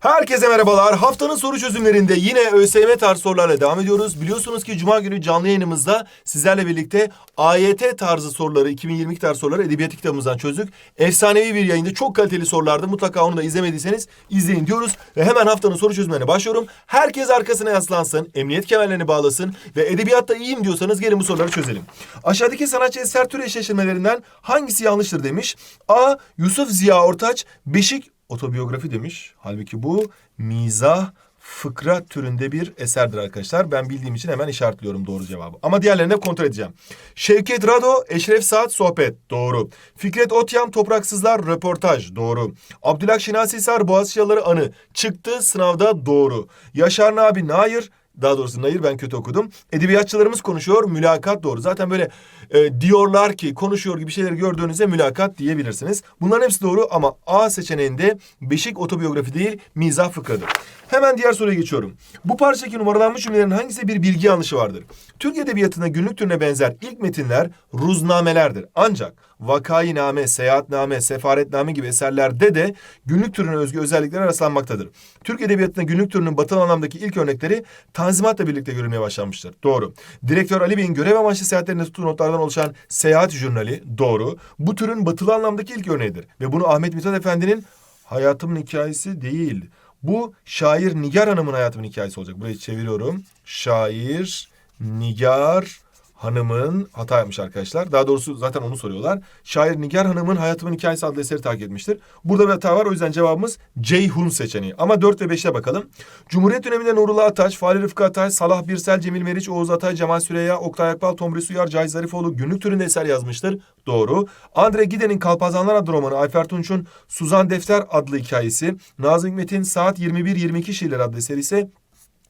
Herkese merhabalar. Haftanın soru çözümlerinde yine ÖSYM tarzı sorularla devam ediyoruz. Biliyorsunuz ki Cuma günü canlı yayınımızda sizlerle birlikte AYT tarzı soruları, 2022 tarzı soruları edebiyat kitabımızdan çözdük. Efsanevi bir yayında çok kaliteli sorulardı. Mutlaka onu da izlemediyseniz izleyin diyoruz. Ve hemen haftanın soru çözümlerine başlıyorum. Herkes arkasına yaslansın, emniyet kemerlerini bağlasın ve edebiyatta iyiyim diyorsanız gelin bu soruları çözelim. Aşağıdaki sanatçı eser tür eşleştirmelerinden hangisi yanlıştır demiş. A. Yusuf Ziya Ortaç, Beşik otobiyografi demiş. Halbuki bu mizah fıkra türünde bir eserdir arkadaşlar. Ben bildiğim için hemen işaretliyorum doğru cevabı. Ama diğerlerini de kontrol edeceğim. Şevket Rado, Eşref Saat sohbet. Doğru. Fikret Otyam, Topraksızlar röportaj. Doğru. Abdülhak Şinasi Sar, Boğaziçi'leri anı. Çıktı sınavda doğru. Yaşar Nabi Nair, daha doğrusu Nayır ben kötü okudum. Edebiyatçılarımız konuşuyor, mülakat doğru. Zaten böyle e, diyorlar ki konuşuyor gibi şeyleri gördüğünüzde mülakat diyebilirsiniz. Bunların hepsi doğru ama A seçeneğinde Beşik otobiyografi değil, mizah fıkradır. Hemen diğer soruya geçiyorum. Bu parçadaki numaralanmış cümlelerin hangisi bir bilgi yanlışı vardır? Türk Edebiyatı'nda günlük türüne benzer ilk metinler ruznamelerdir. Ancak vakainame, seyahatname, sefaretname gibi eserlerde de günlük türüne özgü özellikler rastlanmaktadır. Türk Edebiyatı'nda günlük türünün batılı anlamdaki ilk örnekleri Tanzimat'la birlikte görülmeye başlanmıştır. Doğru. Direktör Ali Bey'in görev amaçlı seyahatlerinde tuttuğu notlardan oluşan Seyahat Jurnali. Doğru. Bu türün batılı anlamdaki ilk örneğidir. Ve bunu Ahmet Mithat Efendi'nin Hayatımın Hikayesi değil. Bu şair Nigar Hanım'ın hayatımın hikayesi olacak. Burayı çeviriyorum. Şair Nigar Hanım'ın hata yapmış arkadaşlar. Daha doğrusu zaten onu soruyorlar. Şair Nigar Hanım'ın Hayatımın Hikayesi adlı eseri takip etmiştir. Burada bir hata var. O yüzden cevabımız Ceyhun seçeneği. Ama 4 ve 5'e bakalım. Cumhuriyet döneminde Nurullah Ataç, Fahri Rıfkı Atay, Salah Birsel, Cemil Meriç, Oğuz Atay, Cemal Süreyya, Oktay Akbal, Tomris Uyar, Cahit Zarifoğlu günlük türünde eser yazmıştır. Doğru. Andre Gide'nin Kalpazanlar adlı romanı, Ayfer Tunç'un Suzan Defter adlı hikayesi, Nazım Hikmet'in Saat 21-22 Şiirler adlı eseri ise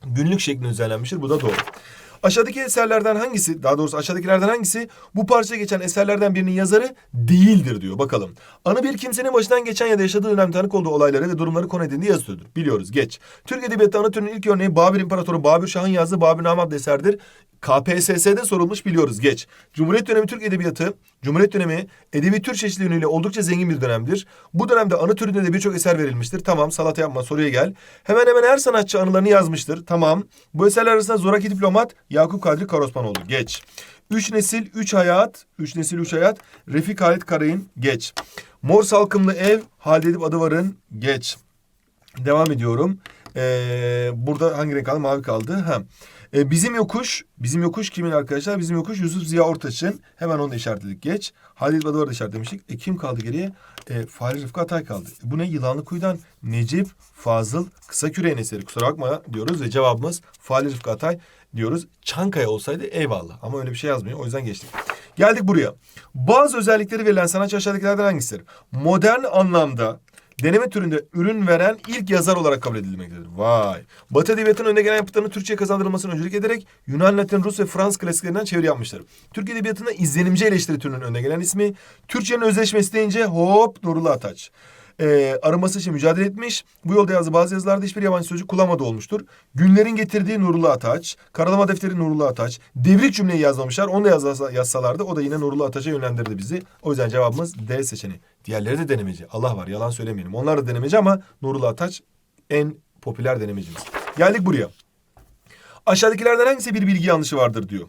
günlük şeklinde düzenlenmiştir. Bu da doğru. Aşağıdaki eserlerden hangisi, daha doğrusu aşağıdakilerden hangisi bu parçaya geçen eserlerden birinin yazarı değildir diyor. Bakalım. Anı bir kimsenin başından geçen ya da yaşadığı dönemde tanık olduğu olayları ve durumları konu edindiği yazıtıdır. Biliyoruz. Geç. Türk Edebiyatı türünün ilk örneği Babür İmparatoru Babür Şah'ın yazdığı Babürname adlı eserdir. KPSS'de sorulmuş biliyoruz. Geç. Cumhuriyet dönemi Türk Edebiyatı, Cumhuriyet dönemi edebi tür çeşitliliği oldukça zengin bir dönemdir. Bu dönemde anı türünde de birçok eser verilmiştir. Tamam salata yapma soruya gel. Hemen hemen her sanatçı anılarını yazmıştır. Tamam. Bu eserler arasında Zoraki Diplomat, Yakup Kadri Karosmanoğlu. Geç. Üç nesil, üç hayat. Üç nesil, üç hayat. Refik Halit Karayın. Geç. Mor Salkımlı Ev, Halide Edip Adıvar'ın. Geç. Devam ediyorum. Ee, burada hangi renk kaldı? Mavi kaldı. Ha. Ee, bizim yokuş, bizim yokuş kimin arkadaşlar? Bizim yokuş Yusuf Ziya Ortaç'ın. Hemen onu da işaretledik. Geç. Halil Badıvar'ı da işaretlemiştik. E, kim kaldı geriye? E, Fahri Rıfkı Atay kaldı. E, bu ne? Yılanlı Kuyu'dan Necip Fazıl Kısa Küreğin eseri. Kusura bakma diyoruz ve cevabımız Fahri Rıfkı Atay diyoruz. Çankaya olsaydı eyvallah. Ama öyle bir şey yazmıyor. O yüzden geçtik. Geldik buraya. Bazı özellikleri verilen sanatçı aşağıdakilerden hangisidir? Modern anlamda deneme türünde ürün veren ilk yazar olarak kabul edilmektedir. Vay. Batı Edebiyatı'nın önde gelen yapıtlarını Türkçe'ye kazandırılmasını öncülük ederek Yunan, Latin, Rus ve Fransız klasiklerinden çeviri yapmıştır. Türk Edebiyatı'nda izlenimci eleştiri türünün önde gelen ismi. Türkçenin özleşmesi deyince hop Nurullah Ataç. Ee, arınması için mücadele etmiş. Bu yolda yazdığı bazı yazılarda hiçbir yabancı sözcük kullanmadığı olmuştur. Günlerin getirdiği Nurullah Ataç, Karalama Defteri Nurullah Ataç, devrik cümleyi yazmamışlar. Onu da yazsa, yazsalardı o da yine Nurullah Ataç'a yönlendirdi bizi. O yüzden cevabımız D seçeneği. Diğerleri de denemeci. Allah var yalan söylemeyelim. Onlar da denemeci ama Nurullah Ataç en popüler denemecimiz. Geldik buraya. Aşağıdakilerden hangisi bir bilgi yanlışı vardır diyor.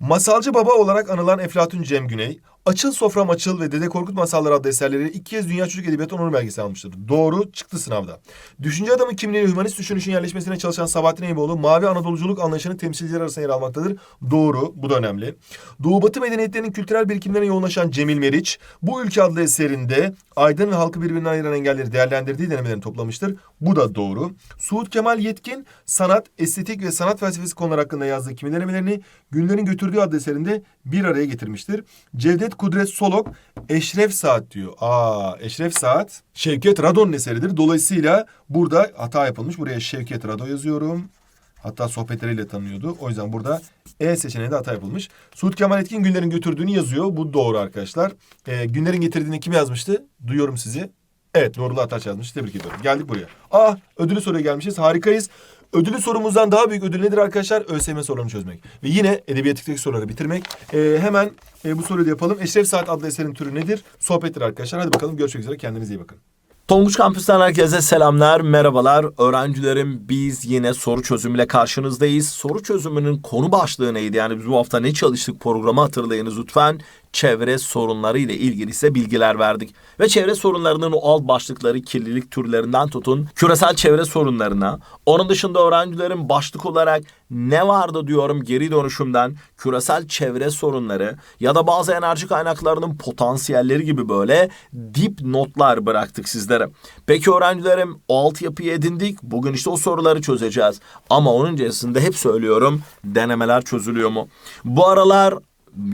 Masalcı baba olarak anılan Eflatun Cem Güney, Açıl Sofram Açıl ve Dede Korkut Masalları adlı eserleri ilk kez Dünya Çocuk Edebiyatı Onur Belgesi almıştır. Doğru çıktı sınavda. Düşünce adamın kimliğini hümanist düşünüşün yerleşmesine çalışan Sabahattin Eyüboğlu, Mavi Anadoluculuk anlayışının temsilcileri arasında yer almaktadır. Doğru, bu da önemli. Doğu Batı medeniyetlerinin kültürel birikimlerine yoğunlaşan Cemil Meriç, bu ülke adlı eserinde aydın ve halkı birbirinden ayıran engelleri değerlendirdiği denemelerini toplamıştır. Bu da doğru. Suud Kemal Yetkin, sanat, estetik ve sanat felsefesi konular hakkında yazdığı kimi denemelerini Günlerin Götürdüğü adlı eserinde bir araya getirmiştir. Cevdet Kudret Solok, Eşref Saat diyor. Aa, Eşref Saat, Şevket Radon'un eseridir. Dolayısıyla burada hata yapılmış. Buraya Şevket Rado yazıyorum. Hatta sohbetleriyle tanınıyordu. O yüzden burada E seçeneğinde hata yapılmış. Suud Kemal Etkin günlerin götürdüğünü yazıyor. Bu doğru arkadaşlar. Ee, günlerin getirdiğini kim yazmıştı? Duyuyorum sizi. Evet Nurullah Ataç yazmış. Tebrik ediyorum. Geldik buraya. Aa ödülü soruya gelmişiz. Harikayız. Ödülü sorumuzdan daha büyük ödül nedir arkadaşlar? ÖSYM sorularını çözmek. Ve yine edebiyattaki soruları bitirmek. Ee, hemen e, bu soruyu da yapalım. Eşref Saat adlı eserin türü nedir? Sohbettir arkadaşlar. Hadi bakalım görüşmek üzere. Kendinize iyi bakın. Tonguç Kampüs'ten herkese selamlar, merhabalar. Öğrencilerim biz yine soru çözümüyle karşınızdayız. Soru çözümünün konu başlığı neydi? Yani biz bu hafta ne çalıştık programı hatırlayınız lütfen. Çevre sorunları ile ilgili ise bilgiler verdik. Ve çevre sorunlarının o alt başlıkları kirlilik türlerinden tutun küresel çevre sorunlarına. Onun dışında öğrencilerin başlık olarak ne vardı diyorum geri dönüşümden küresel çevre sorunları ya da bazı enerji kaynaklarının potansiyelleri gibi böyle dip notlar bıraktık sizlere. Peki öğrencilerim o altyapıyı edindik. Bugün işte o soruları çözeceğiz. Ama onun öncesinde hep söylüyorum denemeler çözülüyor mu? Bu aralar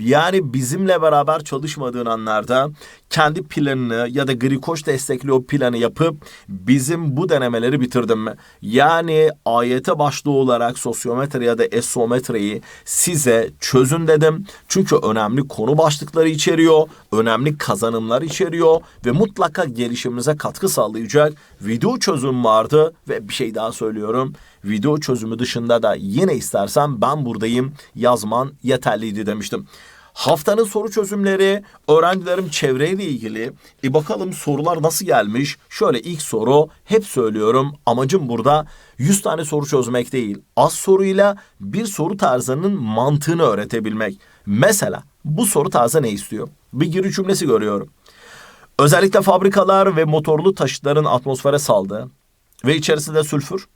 yani bizimle beraber çalışmadığın anlarda kendi planını ya da Grikoş destekli o planı yapıp bizim bu denemeleri bitirdim mi? Yani ayete başlığı olarak sosyometre ya da esometreyi size çözün dedim. Çünkü önemli konu başlıkları içeriyor, önemli kazanımlar içeriyor ve mutlaka gelişiminize katkı sağlayacak video çözüm vardı ve bir şey daha söylüyorum. Video çözümü dışında da yine istersen ben buradayım yazman yeterliydi demiştim. Haftanın soru çözümleri öğrencilerim çevreyle ilgili. E bakalım sorular nasıl gelmiş? Şöyle ilk soru hep söylüyorum amacım burada 100 tane soru çözmek değil. Az soruyla bir soru tarzının mantığını öğretebilmek. Mesela bu soru tarzı ne istiyor? Bir giriş cümlesi görüyorum. Özellikle fabrikalar ve motorlu taşıtların atmosfere saldığı ve içerisinde sülfür,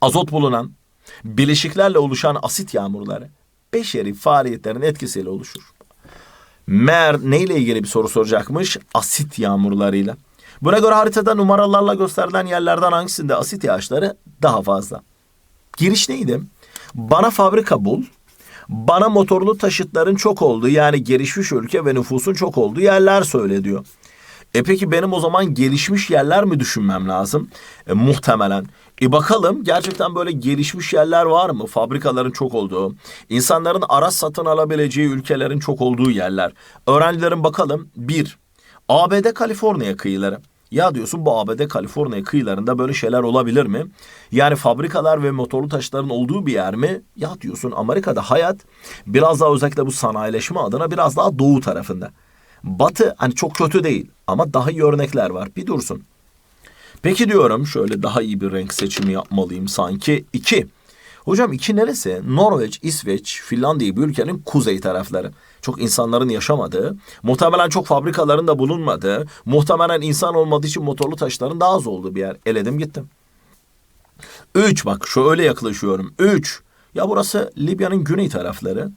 azot bulunan bileşiklerle oluşan asit yağmurları beşeri faaliyetlerin etkisiyle oluşur. Mer neyle ilgili bir soru soracakmış? Asit yağmurlarıyla. Buna göre haritada numaralarla gösterilen yerlerden hangisinde asit yağışları daha fazla? Giriş neydi? Bana fabrika bul. Bana motorlu taşıtların çok olduğu yani gelişmiş ülke ve nüfusun çok olduğu yerler söyle diyor. E peki benim o zaman gelişmiş yerler mi düşünmem lazım? E, muhtemelen. E bakalım gerçekten böyle gelişmiş yerler var mı? Fabrikaların çok olduğu, insanların araç satın alabileceği ülkelerin çok olduğu yerler. Öğrencilerin bakalım. Bir, ABD Kaliforniya kıyıları. Ya diyorsun bu ABD Kaliforniya kıyılarında böyle şeyler olabilir mi? Yani fabrikalar ve motorlu taşıtların olduğu bir yer mi? Ya diyorsun Amerika'da hayat biraz daha özellikle bu sanayileşme adına biraz daha doğu tarafında. Batı hani çok kötü değil ama daha iyi örnekler var. Bir dursun. Peki diyorum şöyle daha iyi bir renk seçimi yapmalıyım sanki. İki. Hocam iki neresi? Norveç, İsveç, Finlandiya gibi ülkenin kuzey tarafları. Çok insanların yaşamadığı, muhtemelen çok fabrikaların da bulunmadığı, muhtemelen insan olmadığı için motorlu taşların daha az olduğu bir yer. Eledim gittim. Üç bak şöyle yaklaşıyorum. Üç. Ya burası Libya'nın güney tarafları.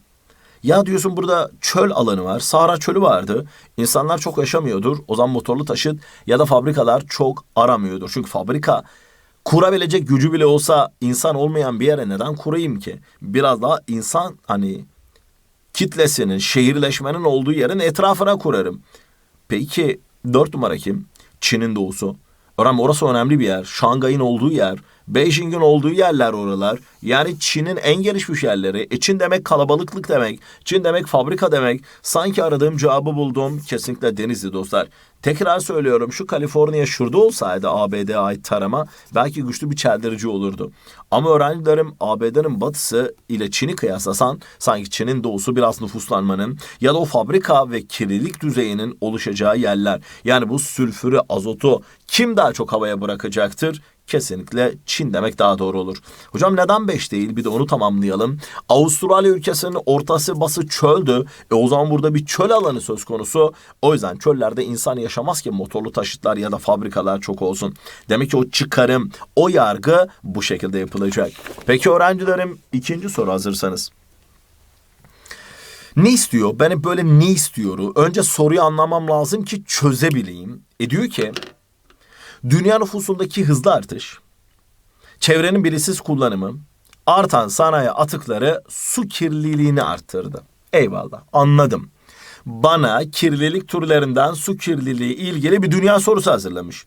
Ya diyorsun burada çöl alanı var. Sahra çölü vardı. İnsanlar çok yaşamıyordur. O zaman motorlu taşıt ya da fabrikalar çok aramıyordur. Çünkü fabrika kurabilecek gücü bile olsa insan olmayan bir yere neden kurayım ki? Biraz daha insan hani kitlesinin, şehirleşmenin olduğu yerin etrafına kurarım. Peki dört numara kim? Çin'in doğusu. Öğrenme orası önemli bir yer. Şangay'ın olduğu yer. Beijing'in olduğu yerler oralar. Yani Çin'in en gelişmiş yerleri. E Çin demek kalabalıklık demek. Çin demek fabrika demek. Sanki aradığım cevabı buldum. Kesinlikle Denizli dostlar. Tekrar söylüyorum şu Kaliforniya şurada olsaydı ABD'ye ait tarama belki güçlü bir çeldirici olurdu. Ama öğrencilerim ABD'nin batısı ile Çin'i kıyaslasan sanki Çin'in doğusu biraz nüfuslanmanın ya da o fabrika ve kirlilik düzeyinin oluşacağı yerler. Yani bu sülfürü, azotu kim daha çok havaya bırakacaktır? kesinlikle Çin demek daha doğru olur. Hocam neden 5 değil? Bir de onu tamamlayalım. Avustralya ülkesinin ortası bası çöldü. E o zaman burada bir çöl alanı söz konusu. O yüzden çöllerde insan yaşamaz ki motorlu taşıtlar ya da fabrikalar çok olsun. Demek ki o çıkarım, o yargı bu şekilde yapılacak. Peki öğrencilerim ikinci soru hazırsanız. Ne istiyor? Ben böyle ne istiyoru? Önce soruyu anlamam lazım ki çözebileyim. E diyor ki dünya nüfusundaki hızlı artış, çevrenin bilisiz kullanımı, artan sanayi atıkları su kirliliğini arttırdı. Eyvallah anladım. Bana kirlilik türlerinden su kirliliği ilgili bir dünya sorusu hazırlamış.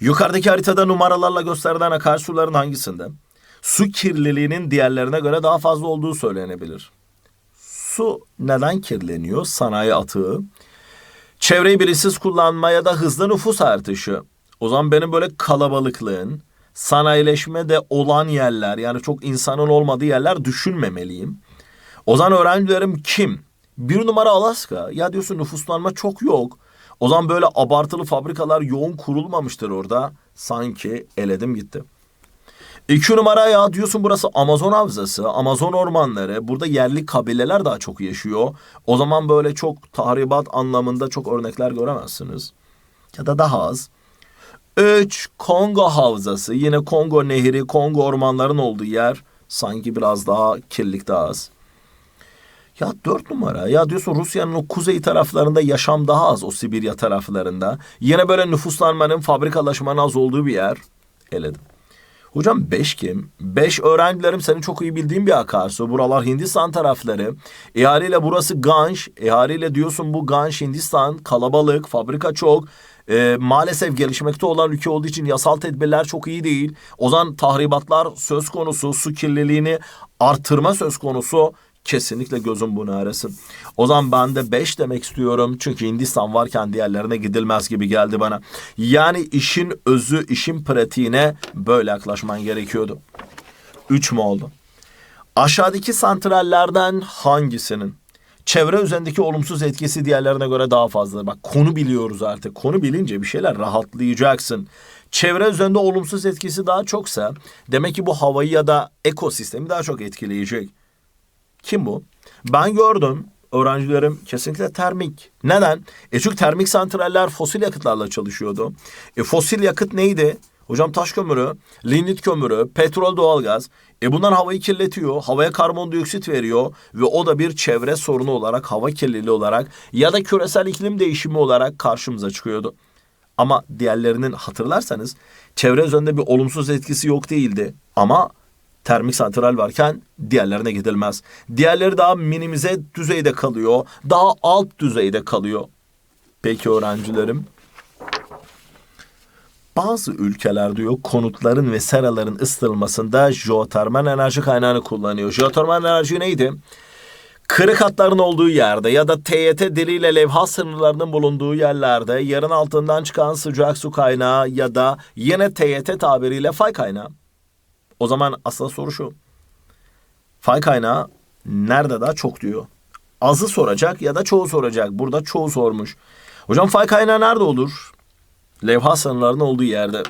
Yukarıdaki haritada numaralarla gösterilen akarsuların hangisinde su kirliliğinin diğerlerine göre daha fazla olduğu söylenebilir. Su neden kirleniyor? Sanayi atığı, çevreyi bilinçsiz kullanma ya da hızlı nüfus artışı. O zaman benim böyle kalabalıklığın, sanayileşme de olan yerler yani çok insanın olmadığı yerler düşünmemeliyim. O zaman öğrencilerim kim? Bir numara Alaska. Ya diyorsun nüfuslanma çok yok. O zaman böyle abartılı fabrikalar yoğun kurulmamıştır orada. Sanki eledim gitti. İki numara ya diyorsun burası Amazon havzası, Amazon ormanları. Burada yerli kabileler daha çok yaşıyor. O zaman böyle çok tahribat anlamında çok örnekler göremezsiniz. Ya da daha az. Üç Kongo havzası. Yine Kongo nehri, Kongo ormanların olduğu yer. Sanki biraz daha kirlilik daha az. Ya dört numara. Ya diyorsun Rusya'nın o kuzey taraflarında yaşam daha az o Sibirya taraflarında. Yine böyle nüfuslanmanın, fabrikalaşmanın az olduğu bir yer. Eledim. Hocam beş kim? Beş öğrencilerim senin çok iyi bildiğin bir akarsu. Buralar Hindistan tarafları. E haliyle burası Ganj. E haliyle diyorsun bu Ganj Hindistan kalabalık, fabrika çok. E, maalesef gelişmekte olan ülke olduğu için yasal tedbirler çok iyi değil. O zaman tahribatlar söz konusu, su kirliliğini artırma söz konusu. Kesinlikle gözüm bunu arasın. O zaman ben de 5 demek istiyorum. Çünkü Hindistan varken diğerlerine gidilmez gibi geldi bana. Yani işin özü, işin pratiğine böyle yaklaşman gerekiyordu. 3 mü oldu? Aşağıdaki santrallerden hangisinin çevre üzerindeki olumsuz etkisi diğerlerine göre daha fazla? Bak konu biliyoruz artık. Konu bilince bir şeyler rahatlayacaksın. Çevre üzerinde olumsuz etkisi daha çoksa demek ki bu havayı ya da ekosistemi daha çok etkileyecek. Kim bu? Ben gördüm öğrencilerim kesinlikle termik. Neden? E çünkü termik santraller fosil yakıtlarla çalışıyordu. E fosil yakıt neydi? Hocam taş kömürü, lignit kömürü, petrol doğalgaz. E bunlar havayı kirletiyor, havaya karbondioksit veriyor ve o da bir çevre sorunu olarak, hava kirliliği olarak ya da küresel iklim değişimi olarak karşımıza çıkıyordu. Ama diğerlerinin hatırlarsanız çevre üzerinde bir olumsuz etkisi yok değildi. Ama termik santral varken diğerlerine gidilmez. Diğerleri daha minimize düzeyde kalıyor. Daha alt düzeyde kalıyor. Peki öğrencilerim. Bazı ülkeler diyor konutların ve seraların ısıtılmasında jeotermal enerji kaynağını kullanıyor. Jeotermal enerji neydi? Kırık hatların olduğu yerde ya da TYT diliyle levha sınırlarının bulunduğu yerlerde yerin altından çıkan sıcak su kaynağı ya da yine TYT tabiriyle fay kaynağı. O zaman aslında soru şu. Fay kaynağı nerede daha çok diyor. Azı soracak ya da çoğu soracak. Burada çoğu sormuş. Hocam fay kaynağı nerede olur? Levha sınırlarının olduğu yerde.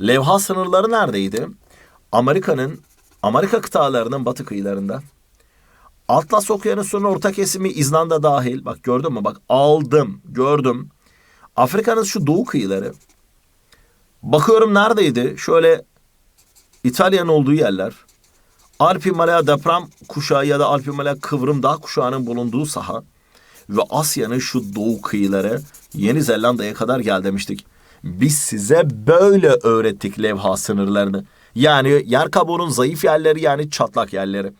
Levha sınırları neredeydi? Amerika'nın, Amerika kıtalarının batı kıyılarında. Atlas Okyanusu'nun orta kesimi İzlanda dahil. Bak gördün mü? Bak aldım, gördüm. Afrika'nın şu doğu kıyıları. Bakıyorum neredeydi? Şöyle İtalya'nın olduğu yerler. Alp Himalaya deprem kuşağı ya da Alp Himalaya kıvrım dağ kuşağının bulunduğu saha ve Asya'nın şu doğu kıyıları Yeni Zelanda'ya kadar gel demiştik. Biz size böyle öğrettik levha sınırlarını. Yani yer kabuğunun zayıf yerleri yani çatlak yerleri.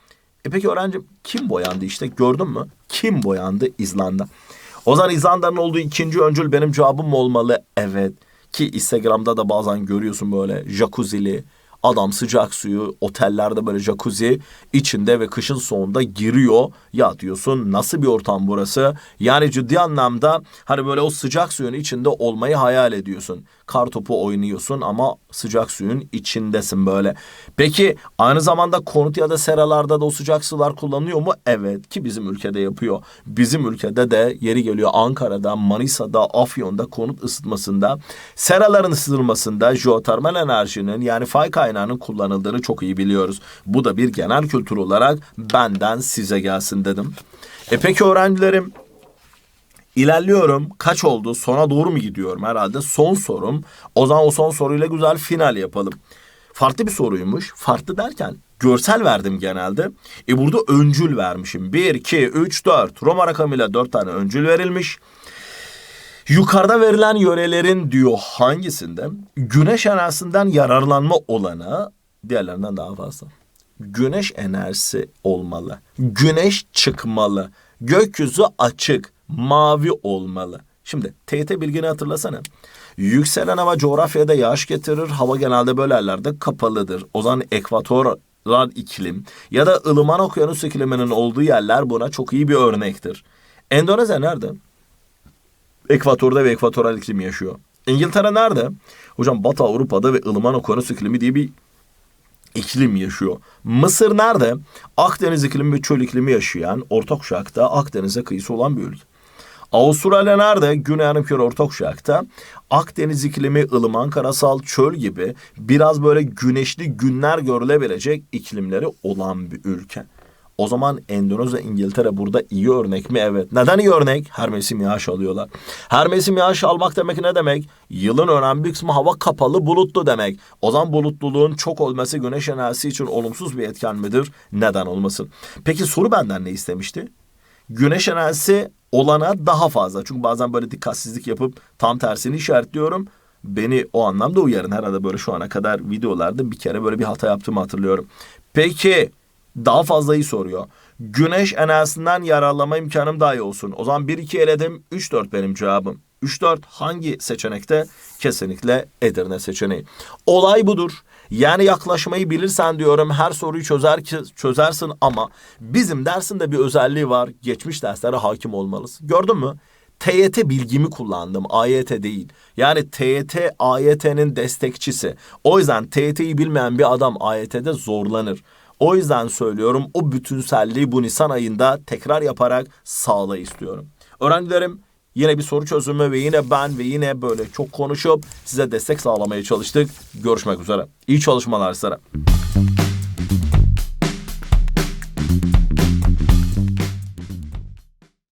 E peki öğrencim kim boyandı işte gördün mü? Kim boyandı? İzlanda. O zaman İzlanda'nın olduğu ikinci öncül benim cevabım olmalı? Evet. Ki Instagram'da da bazen görüyorsun böyle jacuzzi'li, Adam sıcak suyu otellerde böyle jacuzzi içinde ve kışın sonunda giriyor. Ya diyorsun nasıl bir ortam burası? Yani ciddi anlamda hani böyle o sıcak suyun içinde olmayı hayal ediyorsun. Kar topu oynuyorsun ama sıcak suyun içindesin böyle. Peki aynı zamanda konut ya da seralarda da o sıcak sular kullanılıyor mu? Evet ki bizim ülkede yapıyor. Bizim ülkede de yeri geliyor Ankara'da, Manisa'da, Afyon'da konut ısıtmasında, seraların ısıtılmasında jeotermal enerjinin yani fay kaynağının kullanıldığını çok iyi biliyoruz. Bu da bir genel kültür olarak benden size gelsin dedim. E peki öğrencilerim İlerliyorum. Kaç oldu? Sona doğru mu gidiyorum herhalde? Son sorum. O zaman o son soruyla güzel final yapalım. Farklı bir soruymuş. Farklı derken görsel verdim genelde. E burada öncül vermişim. 1, 2, 3, 4. Roma rakamıyla 4 tane öncül verilmiş. Yukarıda verilen yörelerin diyor hangisinde güneş enerjisinden yararlanma olanı diğerlerinden daha fazla. Güneş enerjisi olmalı. Güneş çıkmalı. Gökyüzü açık, mavi olmalı. Şimdi TYT bilgini hatırlasana. Yükselen hava coğrafyada yağış getirir. Hava genelde böyle yerlerde kapalıdır. O zaman ekvatoral iklim ya da ılıman okyanus ikliminin olduğu yerler buna çok iyi bir örnektir. Endonezya nerede? Ekvatorda ve ekvatoral iklim yaşıyor. İngiltere nerede? Hocam Batı Avrupa'da ve ılıman okyanus iklimi diye bir iklim yaşıyor. Mısır nerede? Akdeniz iklimi ve çöl iklimi yaşayan, orta kuşakta Akdeniz'e kıyısı olan bir ülke. Avustralya nerede? Güney Yarımküre Orta Kuşak'ta. Akdeniz iklimi, ılıman karasal çöl gibi biraz böyle güneşli günler görülebilecek iklimleri olan bir ülke. O zaman Endonezya, İngiltere burada iyi örnek mi? Evet. Neden iyi örnek? Her mevsim yağış alıyorlar. Her mevsim yağış almak demek ne demek? Yılın önemli bir kısmı hava kapalı, bulutlu demek. O zaman bulutluluğun çok olması güneş enerjisi için olumsuz bir etken midir? Neden olmasın? Peki soru benden ne istemişti? Güneş enerjisi olana daha fazla. Çünkü bazen böyle dikkatsizlik yapıp tam tersini işaretliyorum. Beni o anlamda uyarın. Herhalde böyle şu ana kadar videolarda bir kere böyle bir hata yaptığımı hatırlıyorum. Peki daha fazlayı soruyor. Güneş enerjisinden yararlanma imkanım daha iyi olsun. O zaman 1-2 eledim 3-4 benim cevabım. 3-4 hangi seçenekte? Kesinlikle Edirne seçeneği. Olay budur. Yani yaklaşmayı bilirsen diyorum her soruyu çözer çözersin ama bizim dersinde bir özelliği var. Geçmiş derslere hakim olmalısın. Gördün mü? TYT bilgimi kullandım. AYT değil. Yani TYT AYT'nin destekçisi. O yüzden TYT'yi bilmeyen bir adam AYT'de zorlanır. O yüzden söylüyorum o bütünselliği bu Nisan ayında tekrar yaparak sağla istiyorum. Öğrencilerim yine bir soru çözümü ve yine ben ve yine böyle çok konuşup size destek sağlamaya çalıştık. Görüşmek üzere. İyi çalışmalar size.